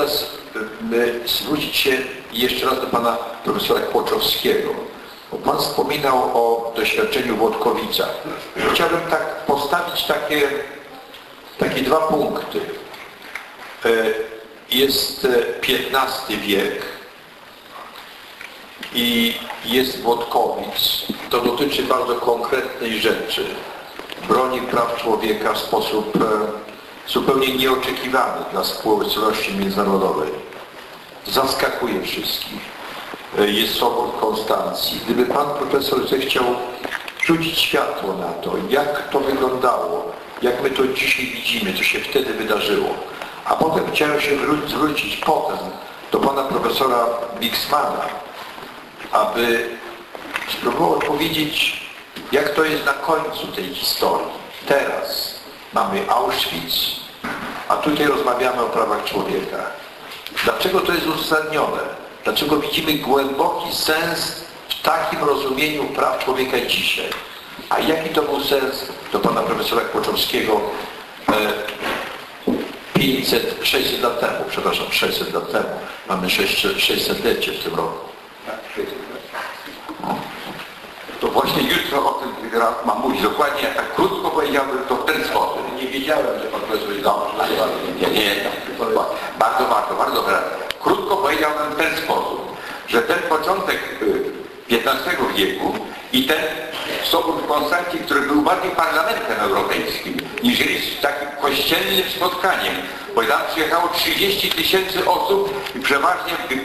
teraz y, zwrócić się jeszcze raz do pana profesora Kłoczowskiego. Pan wspominał o doświadczeniu w Włodkowicach. Chciałbym tak postawić takie, takie dwa punkty. Y, Jest XV wiek i jest Włodkowic. To dotyczy bardzo konkretnej rzeczy. Broni praw człowieka w sposób e, zupełnie nieoczekiwany dla społeczności międzynarodowej. Zaskakuje wszystkich. E, Jest Sobor Konstancji. Gdyby pan profesor zechciał rzucić światło na to, jak to wyglądało, jak my to dzisiaj widzimy, co się wtedy wydarzyło. A potem chciałem się wró- zwrócić potem do pana profesora Bixmana, aby spróbował powiedzieć, jak to jest na końcu tej historii. Teraz mamy Auschwitz, a tutaj rozmawiamy o prawach człowieka. Dlaczego to jest uzasadnione? Dlaczego widzimy głęboki sens w takim rozumieniu praw człowieka dzisiaj? A jaki to był sens do pana profesora Kłoczowskiego e, 500, 600 lat temu, przepraszam, 600 lat temu. Mamy 600-lecie w tym roku. To właśnie jutro o tym mam mówić dokładnie, tak krótko powiedziałbym to. Nie wiedziałem, że pan profesor jest Dobrze, nie, nie, nie, bardzo, bardzo, bardzo wyraźnie. Krótko powiedziałbym w ten sposób, że ten początek y, XV wieku i ten Sobór w Konstancji, który był bardziej parlamentem europejskim, niż jest takim kościelnym spotkaniem, bo tam przyjechało 30 tysięcy osób i przeważnie y,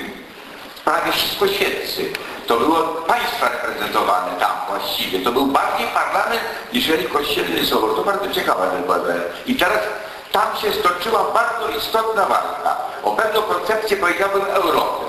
prawie wszystko świeccy. To było państwa reprezentowane tam właściwie. To był bardziej parlament, niżeli kościelny sobor. To bardzo ciekawe ten badanie. I teraz tam się stoczyła bardzo istotna walka o pewną koncepcję, powiedziałbym, Europy.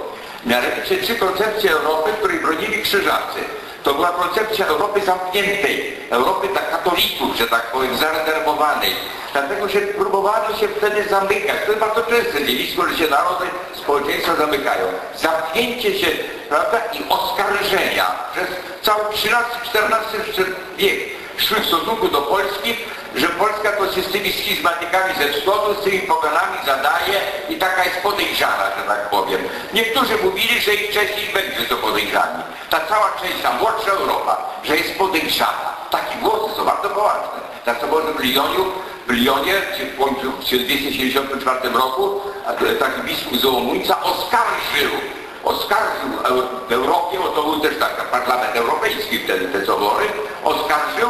Mianowicie trzy koncepcje Europy, której bronili krzyżacy. To była koncepcja Europy zamkniętej, Europy dla katolików, że tak powiem, zarezerwowanej. Dlatego się próbowano się wtedy zamykać. To jest bardzo częste zjawisko, że się narody, społeczeństwa zamykają. Zamknięcie się, prawda, i oskarżenia przez cały XIII-XIV wiek szły w stosunku do Polski, że Polska to się z tymi schizmatykami ze wschodu, z tymi poganami zadaje i taka jest podejrzana, że tak powiem. Niektórzy mówili, że i wcześniej będzie to podejrzani. Ta cała część, ta młodsza Europa, że jest podejrzana. Takie głosy są bardzo poważne. Na Sobornym Lyoniu, w Lyonie w końcu w 1274 roku taki biskup z Ołomuńca oskarżył oskarżył Europie, bo to był też taki parlament europejski wtedy, te sobory, oskarżył,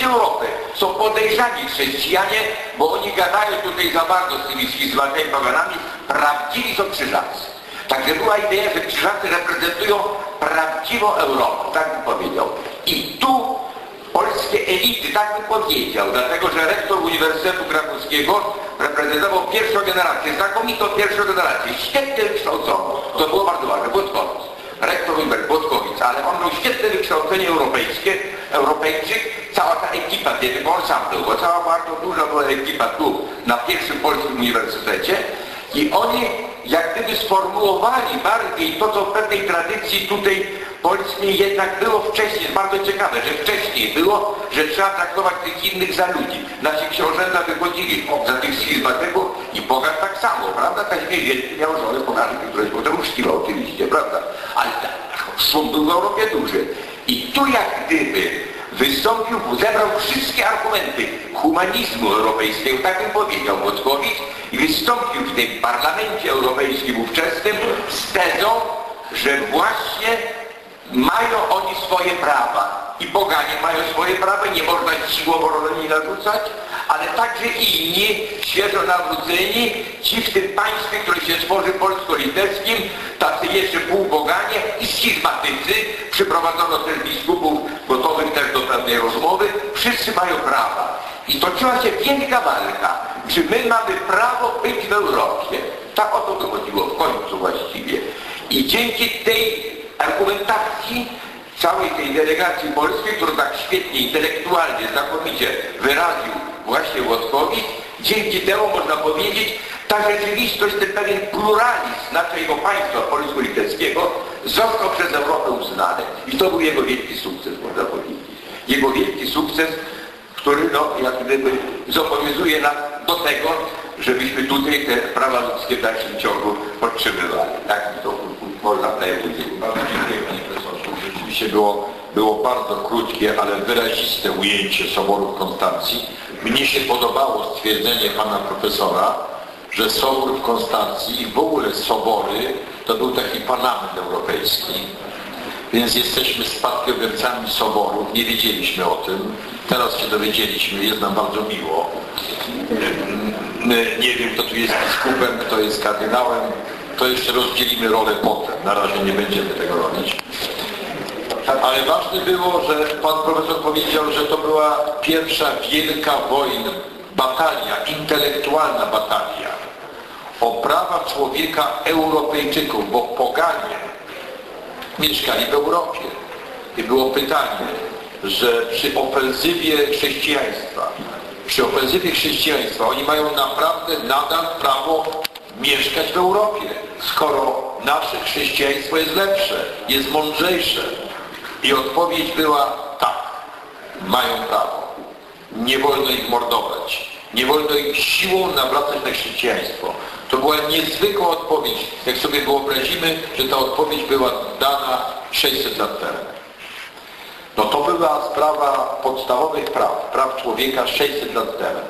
Europy są podejrzani chrześcijanie, bo oni gadają tutaj za bardzo z tymi schizmatami poganami, prawdziwi są krzyżacy. Także była idea, że krzyżacy reprezentują prawdziwą Europę, tak bym powiedział. I tu polskie elity, tak bym powiedział, dlatego że rektor Uniwersytetu Krakowskiego reprezentował pierwszą generację, znakomitą pierwszą generację, świetnie wykształconą. To było bardzo ważne, Błotkowic. Rektor Uniwersytetu Błotkowic, ale on miał świetne wykształcenie europejskie, Europejczyk, cała ta ekipa, nie tylko on sam był, bo cała bardzo duża była ekipa tu, na pierwszym polskim uniwersytecie i oni jak gdyby sformułowali bardziej to, co w pewnej tradycji tutaj polskiej jednak było wcześniej, bardzo ciekawe, że wcześniej było, że trzeba traktować tych innych za ludzi. Nasi książęta wychodzili za tych schizmatyków i Bogat tak samo, prawda? Kazimierz Wielki miał żonę poganek, któreś potem uczciwał oczywiście, prawda? Ale tak, szum był w Europie duży. I tu jak gdyby wystąpił, zebrał wszystkie argumenty humanizmu europejskiego, tak bym powiedział Mockowicz, i wystąpił w tym parlamencie europejskim ówczesnym z tezą, że właśnie mają oni swoje prawa i poganie mają swoje prawa, nie można siłą rolni narzucać, ale także inni, świeżo nawróceni, ci w tym państwie, które się tworzy polsko-litewskim, tacy jeszcze półboganie i schizmatycy, przyprowadzono też biskupów gotowych też do pewnej rozmowy, wszyscy mają prawa. I toczyła się wielka walka, czy my mamy prawo być w Europie. Tak o to dochodziło w końcu właściwie. I dzięki tej argumentacji całej tej delegacji polskiej, którą tak świetnie, intelektualnie, znakomicie wyraził właśnie Włodkowicz, dzięki temu można powiedzieć, ta rzeczywistość, ten pewien pluralizm naszego państwa polsko-litewskiego został przez Europę uznany. I to był jego wielki sukces, można powiedzieć. Jego wielki sukces, który no, jak gdyby zobowiązuje nas do tego, żebyśmy tutaj te prawa ludzkie w dalszym ciągu podtrzymywali. Tak to Było, było bardzo krótkie, ale wyraziste ujęcie Soboru w Konstancji. Mnie się podobało stwierdzenie Pana Profesora, że Sobór w Konstancji i w ogóle Sobory to był taki parlament europejski. Więc jesteśmy spadkobiercami Soborów, nie wiedzieliśmy o tym. Teraz się dowiedzieliśmy, jest nam bardzo miło. Nie wiem, kto tu jest biskupem, kto jest kardynałem. To jeszcze rozdzielimy rolę potem. Na razie nie będziemy tego robić. Ale ważne było, że pan profesor powiedział, że to była pierwsza wielka wojna, batalia, intelektualna batalia o prawa człowieka Europejczyków, bo poganie mieszkali w Europie. I było pytanie, że przy ofensywie chrześcijaństwa, przy ofensywie chrześcijaństwa oni mają naprawdę nadal prawo mieszkać w Europie, skoro nasze chrześcijaństwo jest lepsze, jest mądrzejsze. I odpowiedź była tak, mają prawo. Nie wolno ich mordować. Nie wolno ich siłą nawracać na chrześcijaństwo. To była niezwykła odpowiedź. Jak sobie wyobrazimy, że ta odpowiedź była dana 600 lat temu. No to była sprawa podstawowych praw, praw człowieka 600 lat temu.